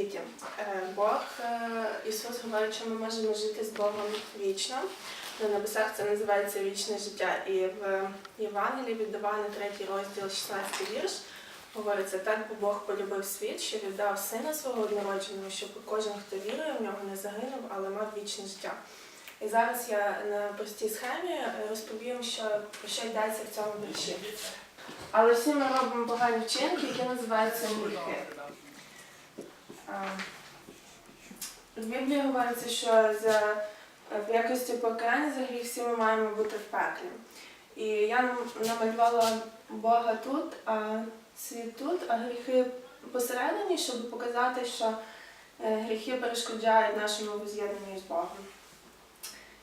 світі. Е, Бог, е, Ісус говорить, що ми можемо жити з Богом вічно. На небесах це називається вічне життя. І в Євангелії від Івана, 3 розділ, 16 вірш, говориться, так бо Бог полюбив світ, що віддав сина свого однородженого, щоб кожен, хто вірує в нього, не загинув, але мав вічне життя. І зараз я на простій схемі розповім, що про що йдеться в цьому вірші. Але всі ми робимо погані вчинки, які називаються гріхи. В Біблії говориться, що за в якості покарання за гріх всі ми маємо бути в пеклі. І я намалювала Бога тут, а світ тут, а гріхи посередині, щоб показати, що е, гріхи перешкоджають нашому воз'єднанню з Богом.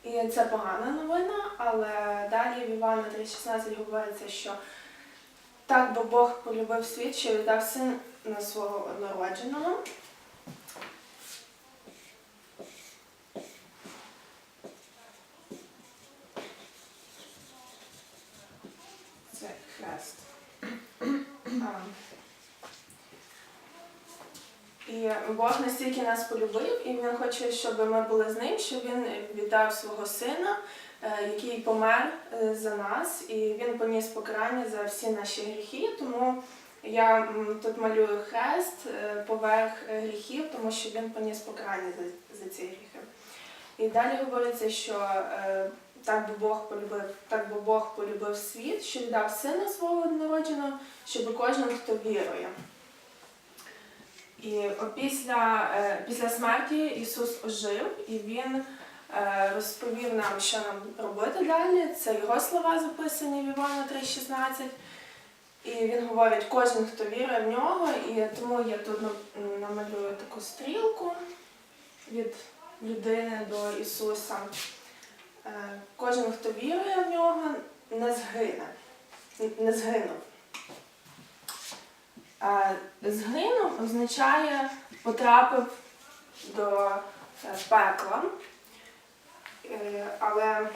І це погана новина, але далі в Івана 3,16 говориться, що так, бо Бог полюбив світ, що віддав сина свого однородженого. Це хрест. А. І Бог настільки нас полюбив, і Він хоче, щоб ми були з ним, щоб він віддав свого сина, е, який помер е, за нас, і він поніс покарання за всі наші гріхи. Тому я тут малюю хрест е, поверх гріхів, тому що він поніс покарання за ці гріхи. І далі говориться, що е, так би Бог полюбив, так би Бог полюбив світ, що віддав сина свого однородженого, щоб кожен, хто вірує. І після, е, після смерті Ісус ожив і Він е, розповів нам, що нам робити далі. Це його слова записані в Івана 3,16. І він говорить, кожен, хто вірує в нього, і тому я тут намалюю таку стрілку від людини до Ісуса. Е, Кожен, хто вірує в нього, не згине, не згинув. Е, Згинув означає потрапив до е, пекла. Але,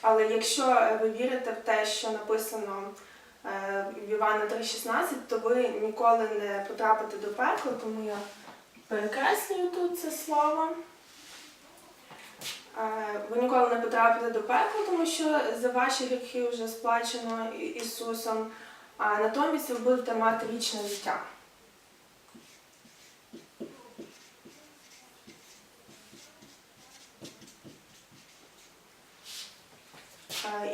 але якщо ви вірите в те, що написано в Івана 3,16, то ви ніколи не потрапите до пекла, тому я перекреслюю тут це слово. Е, Ви ніколи не потрапите до пекла, тому що за ваші гріхи вже сплачено Ісусом, а натомість ви будете мати вічне життя.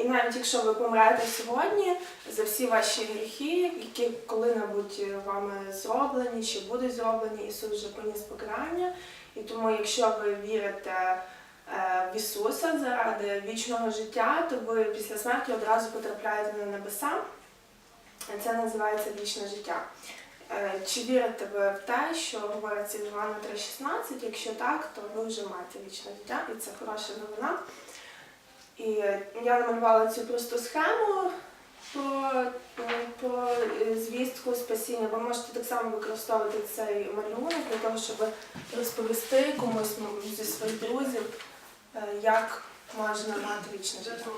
І навіть якщо ви помрете сьогодні за всі ваші гріхи, які коли-небудь вами зроблені чи будуть зроблені, Ісус вже поніс покарання. І тому, якщо ви вірите е, в Ісуса заради вічного життя, то ви після смерті одразу потрапляєте на небеса. Це називається вічне життя. Е, Чи вірите ви в те, що говориться Івана 3,16? Якщо так, то ви вже маєте вічне життя, і це хороша новина. І я намалювала цю просту схему про, по звістку спасіння. Ви можете так само використовувати цей малюнок для того, щоб розповісти комусь зі своїх друзів, е, як можна мати вічне життя.